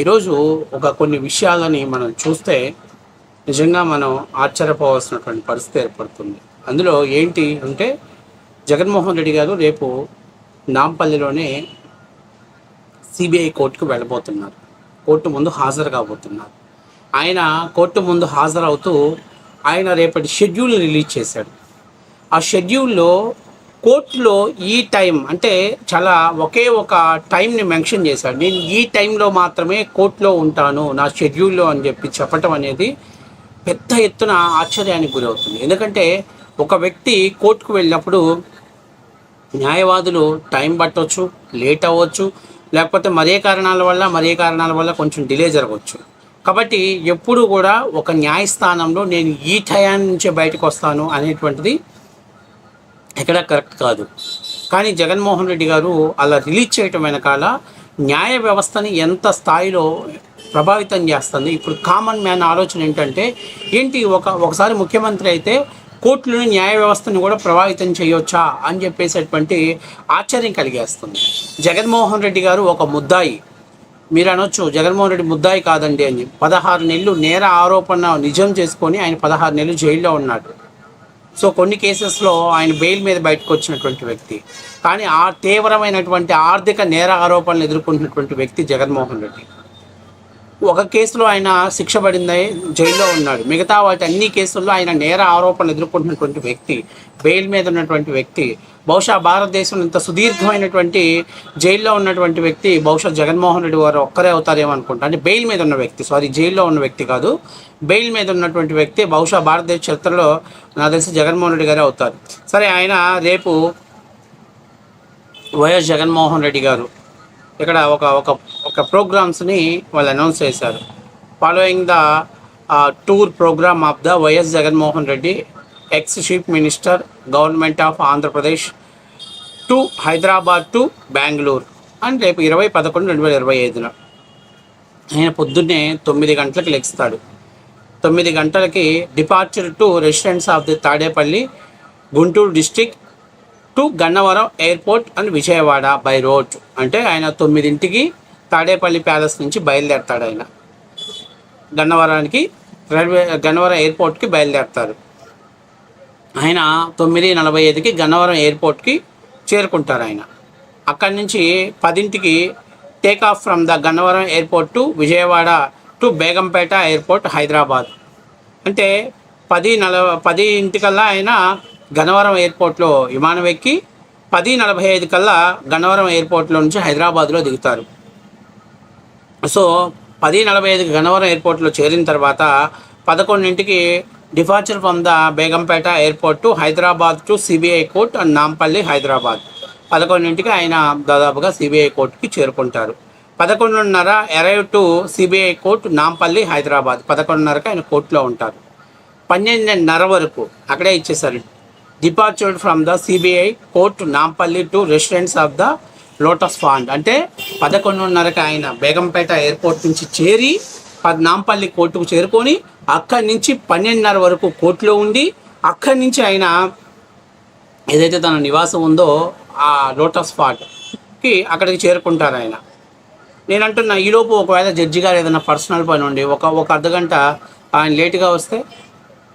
ఈరోజు ఒక కొన్ని విషయాలని మనం చూస్తే నిజంగా మనం ఆశ్చర్యపోవాల్సినటువంటి పరిస్థితి ఏర్పడుతుంది. అందులో ఏంటి అంటే జగన్మోహన్ రెడ్డి గారు రేపు నాంపల్లిలోనే సిబిఐ కోర్టుకు వెళ్ళబోతున్నారు. కోర్టు ముందు హాజరు కాబోతున్నారు. ఆయన కోర్టు ముందు హాజరవుతూ ఆయన రేపటి షెడ్యూల్ రిలీజ్ చేశాడు. ఆ షెడ్యూల్లో కోర్టులో ఈ టైం అంటే చాలా ఒకే ఒక టైంని మెన్షన్ చేశాడు నేను ఈ టైంలో మాత్రమే కోర్టులో ఉంటాను నా షెడ్యూల్లో అని చెప్పి చెప్పటం అనేది పెద్ద ఎత్తున ఆశ్చర్యానికి గురవుతుంది. ఎందుకంటే ఒక వ్యక్తి కోర్టుకు వెళ్ళినప్పుడు న్యాయవాదులు టైం పట్టవచ్చు లేట్ అవ్వచ్చు లేకపోతే మరే కారణాల వల్ల మరే కారణాల వల్ల కొంచెం డిలే జరగవచ్చు కాబట్టి ఎప్పుడు కూడా ఒక న్యాయస్థానంలో నేను ఈ టయాన్ని నుంచే బయటకు వస్తాను అనేటువంటిది ఎక్కడ కరెక్ట్ కాదు. కానీ జగన్మోహన్ రెడ్డి గారు అలా రిలీజ్ చేయటం వెనకాల న్యాయ వ్యవస్థని ఎంత స్థాయిలో ప్రభావితం చేస్తుంది. ఇప్పుడు కామన్ మ్యాన్ ఆలోచన ఏంటంటే ఏంటి ఒక ఒకసారి ముఖ్యమంత్రి అయితే కోర్టులను న్యాయ వ్యవస్థను కూడా ప్రభావితం చేయొచ్చా అని చెప్పేసేటువంటి ఆశ్చర్యం కలిగేస్తుంది. జగన్మోహన్ రెడ్డి గారు ఒక ముద్దాయి. మీరు అనొచ్చు జగన్మోహన్ రెడ్డి ముద్దాయి కాదండి అని. పదహారు నెలలు నేర ఆరోపణ నిజం చేసుకొని ఆయన పదహారు నెలలు జైల్లో ఉన్నాడు. సో కొన్ని కేసెస్లో ఆయన బెయిల్ మీద బయటకు వచ్చినటువంటి వ్యక్తి. కానీ ఆ తీవ్రమైనటువంటి ఆర్థిక నేర ఆరోపణలు ఎదుర్కొంటున్నటువంటి వ్యక్తి జగన్మోహన్ రెడ్డి. ఒక కేసులో ఆయన శిక్ష పడింది జైల్లో ఉన్నాడు. మిగతా వాటి అన్ని కేసుల్లో ఆయన నేర ఆరోపణలు ఎదుర్కొంటున్నటువంటి వ్యక్తి బెయిల్ మీద ఉన్నటువంటి వ్యక్తి బహుశా భారతదేశంలో ఇంత సుదీర్ఘమైనటువంటి జైల్లో ఉన్నటువంటి వ్యక్తి బహుశా జగన్మోహన్ రెడ్డి గారు ఒక్కరే అవుతారేమో అనుకుంటా. అంటే బెయిల్ మీద ఉన్న వ్యక్తి సారీ జైల్లో ఉన్న వ్యక్తి కాదు. బెయిల్ మీద ఉన్నటువంటి వ్యక్తి బహుశా భారతదేశ చరిత్రలో నాకు తెలిసి జగన్మోహన్ రెడ్డి గారే అవుతారు. సరే ఆయన రేపు వైఎస్ జగన్మోహన్ రెడ్డి గారు ఇక్కడ ఒక ఒక ఒక ప్రోగ్రామ్స్ని వాళ్ళు అనౌన్స్ చేశారు. Following the tour programme of the YS Jaganmohan Reddy ex chief minister government of Andhra Pradesh to Hyderabad to Bengaluru and రేపు ఇరవై పదకొండు రెండు వేల ఇరవై ఐదున ఆయన పొద్దున్నే తొమ్మిది గంటలకు లెక్స్తాడు తొమ్మిది గంటలకి departure to residence of the Tadepalli Guntur district to Gannavaram airport and Vijayawada by road అంటే ఆయన తొమ్మిదింటికి తాడేపల్లి ప్యాలెస్ నుంచి బయలుదేరతాడు ఆయన. గన్నవరానికి రైల్వే గన్నవరం ఎయిర్పోర్ట్కి బయలుదేరతారు. ఆయన తొమ్మిది నలభై ఐదుకి గన్నవరం ఎయిర్పోర్ట్కి చేరుకుంటారు ఆయన. అక్కడి నుంచి పదింటికి take off from the Gannavaram airport to Vijayawada to Begumpet airport Hyderabad. అంటే పది నలభ పది ఇంటికల్లా ఆయన గన్నవరం ఎయిర్పోర్ట్లో విమానం ఎక్కి పది నలభై ఐదు కల్లా గన్నవరం ఎయిర్పోర్ట్లో నుంచి హైదరాబాద్లో దిగుతారు. సో పది నలభై ఐదుకి గన్నవరం ఎయిర్పోర్ట్లో చేరిన తర్వాత పదకొండింటికి departure from the Begumpet airport to Hyderabad to CBI court and Nampally Hyderabad. పదకొండింటికి ఆయన దాదాపుగా సిబిఐ కోర్టుకి చేరుకుంటారు. పదకొండున్నర arrive to CBI court Nampally Hyderabad. పదకొండున్నరకు ఆయన కోర్టులో ఉంటారు. పన్నెండున్నర వరకు అక్కడే ఇచ్చేసారు departured from the CBI court Nampally to residence of the Lotus Pond. అంటే పదకొండున్నరకు ఆయన బేగంపేట ఎయిర్పోర్ట్ నుంచి చేరి నాంపల్లి కోర్టుకు చేరుకొని అక్కడి నుంచి పన్నెండున్నర వరకు కోర్టులో ఉండి అక్కడి నుంచి ఆయన ఏదైతే తన నివాసం ఉందో ఆ లోటస్ స్పాట్కి అక్కడికి చేరుకుంటారు ఆయన. నేను అంటున్నా ఈలోపు ఒకవేళ జడ్జి గారు ఏదైనా పర్సనల్ పని ఉండి ఒక ఒక అర్ధగంట ఆయన లేటుగా వస్తే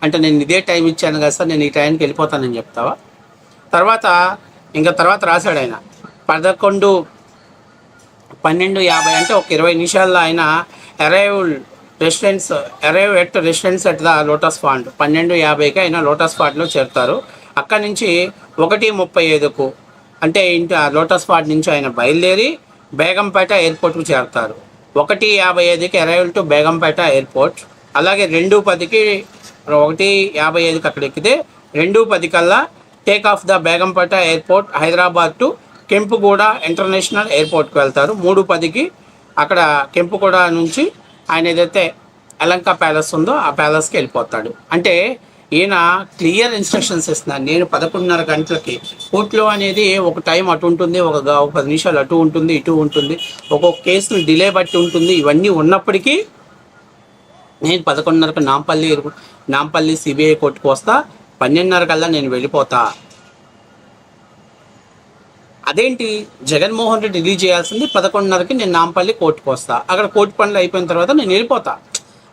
అంటే నేను ఇదే టైం ఇచ్చాను కదా సార్ నేను ఈ టైంకి వెళ్ళిపోతానని చెప్తావా? తర్వాత ఇంకా తర్వాత రాశాడు ఆయన. పదకొండు పన్నెండు యాభై అంటే ఒక ఇరవై నిమిషాల్లో ఆయన arrive residence arrive at residence at the Lotus Pond పన్నెండు యాభైకి ఆయన లోటస్ ఫాండ్లో చేరుతారు. అక్కడి నుంచి ఒకటి ముప్పై ఐదుకు అంటే ఇంటి ఆ లోటస్ ఫాండ్ నుంచి ఆయన బయలుదేరి బేగంపేట ఎయిర్పోర్ట్కు చేరుతారు. ఒకటి యాభై ఐదుకి అరైవల్ టు బేగంపేట ఎయిర్పోర్ట్. అలాగే రెండు పదికి ఒకటి యాభై ఐదుకి అక్కడ ఎక్కితే రెండు పది కల్లా take off the Begumpet airport Hyderabad to Kempegowda international ఎయిర్పోర్ట్కి వెళ్తారు. మూడు పదికి అక్కడ కెంపుగూడ నుంచి ఆయన ఏదైతే అలంక ప్యాలెస్ ఉందో ఆ ప్యాలెస్కి వెళ్ళిపోతాడు. అంటే ఈయన క్లియర్ ఇన్స్ట్రక్షన్స్ ఇస్తున్నాను నేను పదకొండున్నర గంటలకి కోర్టులో అనేది ఒక టైం అటు ఉంటుంది ఒక ఒక పది నిమిషాలు అటు ఉంటుంది ఇటు ఉంటుంది. ఒక్కొక్క కేసులు డిలే బట్టి ఉంటుంది. ఇవన్నీ ఉన్నప్పటికీ నేను పదకొండున్నరకు నాంపల్లి నాంపల్లి సిబిఐ కోర్టుకు వస్తా. పన్నెండున్నర కల్లా నేను వెళ్ళిపోతా. అదేంటి? జగన్మోహన్ రెడ్డి రిలీజ్ చేయాల్సింది పదకొండున్నరకి నేను నాంపల్లి కోర్టుకు వస్తా. అక్కడ కోర్టు పనులు అయిపోయిన తర్వాత నేను వెళ్ళిపోతా.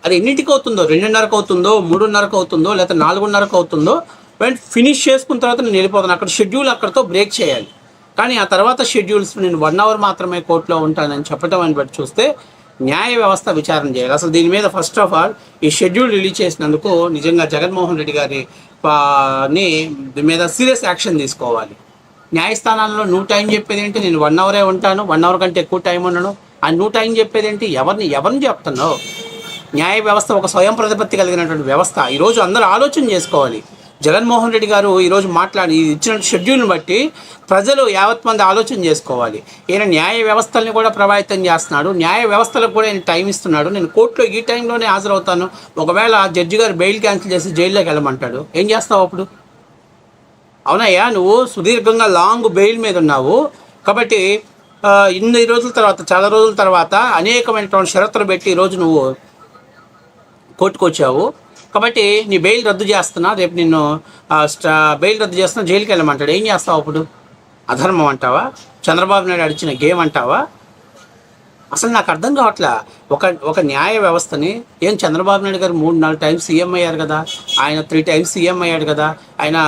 అది ఎన్నింటికి అవుతుందో? రెండున్నరకు అవుతుందో? మూడున్నరకు అవుతుందో? లేకపోతే నాలుగున్నరకు అవుతుందో? వెంట ఫినిష్ చేసుకున్న తర్వాత నేను వెళ్ళిపోతాను. అక్కడ షెడ్యూల్ అక్కడతో బ్రేక్ చేయాలి. కానీ ఆ తర్వాత షెడ్యూల్స్ నేను వన్ అవర్ మాత్రమే కోర్టులో ఉంటానని చెప్పడం అని బట్టి చూస్తే న్యాయ వ్యవస్థ విచారణ చేయాలి. అసలు దీని మీద ఫస్ట్ ఆఫ్ ఆల్ ఈ షెడ్యూల్ రిలీజ్ చేసినందుకు నిజంగా జగన్మోహన్ రెడ్డి గారి ని దీని మీద సీరియస్ యాక్షన్ తీసుకోవాలి. న్యాయస్థానాల్లో నువ్వు టైం చెప్పేది ఏంటి నేను వన్ అవరే ఉంటాను వన్ అవర్ కంటే ఎక్కువ టైం ఉండను. ఆ నువ్వు టైం చెప్పేది ఏంటి ఎవరిని ఎవరిని చెప్తున్నావు? న్యాయ వ్యవస్థ ఒక స్వయం ప్రతిపత్తి కలిగినటువంటి వ్యవస్థ. ఈరోజు అందరూ ఆలోచన చేసుకోవాలి. జగన్మోహన్ రెడ్డి గారు ఈరోజు మాట్లాడి ఇచ్చిన షెడ్యూల్ని బట్టి ప్రజలు యావత్ మంది ఆలోచన చేసుకోవాలి. ఈయన న్యాయ వ్యవస్థల్ని కూడా ప్రభావితం చేస్తున్నాడు. న్యాయ వ్యవస్థలకు కూడా ఈయన టైం ఇస్తున్నాడు. నేను కోర్టులో ఈ టైంలోనే హాజరవుతాను. ఒకవేళ జడ్జి గారు బెయిల్ క్యాన్సిల్ చేసి జైల్లోకి వెళ్ళమంటాడు. ఏం చేస్తావు అప్పుడు? అవునయ్యా నువ్వు సుదీర్ఘంగా లాంగ్ బెయిల్ మీద ఉన్నావు. కాబట్టి ఇన్ని రోజుల తర్వాత చాలా రోజుల తర్వాత అనేకమైనటువంటి షరతులు పెట్టి ఈరోజు నువ్వు కోర్టుకొచ్చావు. కాబట్టి నీ బెయిల్ రద్దు చేస్తున్నా రేపు నిన్ను బెయిల్ రద్దు చేస్తున్నా జైలుకి వెళ్ళమంటాడు. ఏం చేస్తావు అప్పుడు? అధర్మం అంటావా? చంద్రబాబు నాయుడు అడిచిన గేమ్ అంటావా? అసలు నాకు అర్థం కావట్లే. ఒక ఒక న్యాయ వ్యవస్థని ఏం చంద్రబాబు నాయుడు గారు మూడు నాలుగు టైమ్స్ సీఎం అయ్యారు కదా. ఆయన త్రీ టైమ్స్ సీఎం అయ్యాడు కదా. ఆయన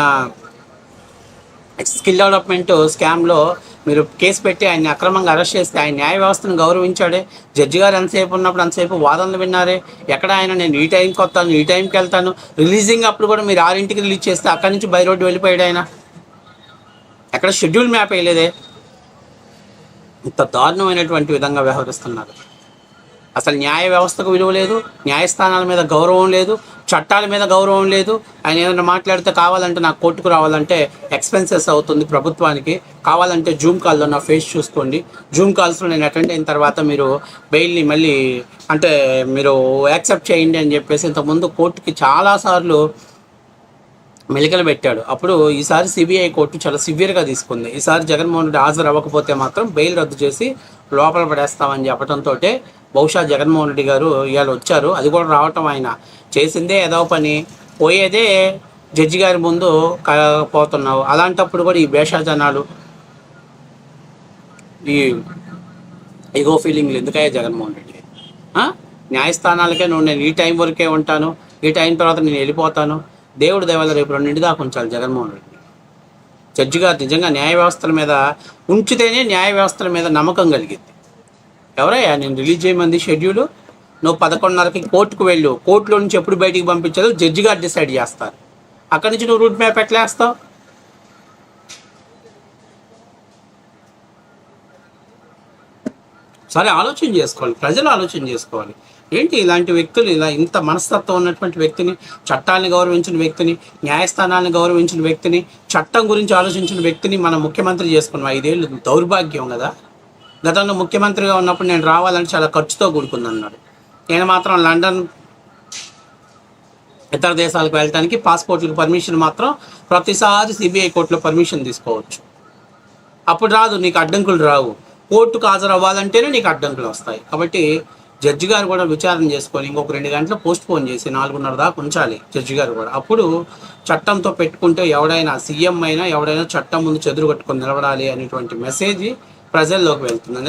స్కిల్ డెవలప్మెంట్ స్కామ్లో మీరు కేసు పెట్టి ఆయన్ని అక్రమంగా అరెస్ట్ చేస్తే ఆయన న్యాయ వ్యవస్థను గౌరవించాడే. జడ్జి గారు ఎంతసేపు ఉన్నప్పుడు అంతసేపు వాదనలు విన్నారే. ఎక్కడ ఆయన? నేను ఈ టైంకి వస్తాను ఈ టైంకి వెళ్తాను. రిలీజింగ్ అప్పుడు కూడా మీరు ఆరింటికి రిలీజ్ చేస్తే అక్కడి నుంచి బై రోడ్డు వెళ్ళిపోయాడు ఆయన. ఎక్కడ షెడ్యూల్ మ్యాప్ వేయలేదే. ఇంత దారుణమైనటువంటి విధంగా వ్యవహరిస్తున్నారు. అసలు న్యాయ వ్యవస్థకు విలువ లేదు న్యాయస్థానాల మీద గౌరవం లేదు చట్టాల మీద గౌరవం లేదు. ఆయన ఏదైనా మాట్లాడితే కావాలంటే నాకు కోర్టుకు రావాలంటే ఎక్స్పెన్సెస్ అవుతుంది ప్రభుత్వానికి. కావాలంటే జూమ్ కాల్లో నా ఫేస్ చూసుకోండి. జూమ్ కాల్స్లో నేను అటెండ్ అయిన తర్వాత మీరు బెయిల్ని మళ్ళీ అంటే మీరు యాక్సెప్ట్ చేయండి అని చెప్పేసి ఇంతకుముందు కోర్టుకి చాలాసార్లు మెలికలు పెట్టాడు. అప్పుడు ఈసారి సిబిఐ కోర్టు చాలా సివియర్గా తీసుకుంది. ఈసారి జగన్మోహన్ రెడ్డి హాజరు అవ్వకపోతే మాత్రం బెయిల్ రద్దు చేసి లోపల పడేస్తామని చెప్పడంతో బహుశా జగన్మోహన్ రెడ్డి గారు ఇవాళ వచ్చారు. అది కూడా రావటం ఆయన చేసిందే ఏదో పని. పోయేదే జడ్జి గారి ముందు పోతున్నావు. అలాంటప్పుడు కూడా ఈ భేషాజనాలు ఈ ఈగో ఫీలింగ్లు ఎందుకయ్యా జగన్మోహన్ రెడ్డి? న్యాయస్థానాలకే నువ్వు నేను ఈ టైం వరకే ఉంటాను. ఈ టైం తర్వాత నేను వెళ్ళిపోతాను. దేవుడు దేవాల రేపు రెండింటి దాకా ఉంచాలి జగన్మోహన్ రెడ్డి. జడ్జి గారు నిజంగా న్యాయ వ్యవస్థల మీద ఉంచితేనే న్యాయ వ్యవస్థల మీద నమ్మకం కలిగింది. ఎవరయ్యా? నేను రిలీజ్ చేయమంది షెడ్యూల్. నువ్వు పదకొండున్నరకి కోర్టుకు వెళ్ళు. కోర్టులో నుంచి ఎప్పుడు బయటికి పంపించాలో జడ్జి గారు డిసైడ్ చేస్తారు. అక్కడి నుంచి నువ్వు రూట్ మ్యాప్ ఎట్లా వేస్తావు? సరే ఆలోచన చేసుకోవాలి. ప్రజలు ఆలోచన చేసుకోవాలి. ఏంటి ఇలాంటి వ్యక్తులు ఇలా ఇంత మనస్తత్వం ఉన్నటువంటి వ్యక్తిని చట్టాలను గౌరవించిన వ్యక్తిని న్యాయస్థానాలను గౌరవించిన వ్యక్తిని చట్టం గురించి ఆలోచించిన వ్యక్తిని మనం ముఖ్యమంత్రి చేసుకున్నాం. ఐదేళ్ళు దౌర్భాగ్యం కదా. గతంలో ముఖ్యమంత్రిగా ఉన్నప్పుడు నేను రావాలని చాలా ఖర్చుతో కూడుకుంది అన్నాడు నేను మాత్రం లండన్ ఇతర దేశాలకు వెళ్ళటానికి పాస్పోర్ట్లకు పర్మిషన్ మాత్రం ప్రతిసారి సిబిఐ కోర్టులో పర్మిషన్ తీసుకోవచ్చు. అప్పుడు రాదు నీకు అడ్డంకులు రావు. కోర్టుకు హాజరు అవ్వాలంటేనే నీకు అడ్డంకులు వస్తాయి. కాబట్టి జడ్జి గారు కూడా విచారణ చేసుకొని ఇంకొక రెండు గంటలు పోస్ట్ పోన్ చేసి నాలుగున్నర దాకా ఉంచాలి జడ్జి గారు కూడా. అప్పుడు చట్టంతో పెట్టుకుంటే ఎవడైనా సీఎం అయినా ఎవడైనా చట్టం ముందు చెదురు కట్టుకొని నిలబడాలి అనేటువంటి మెసేజ్ ప్రజల్లోకి వెళ్తుంది.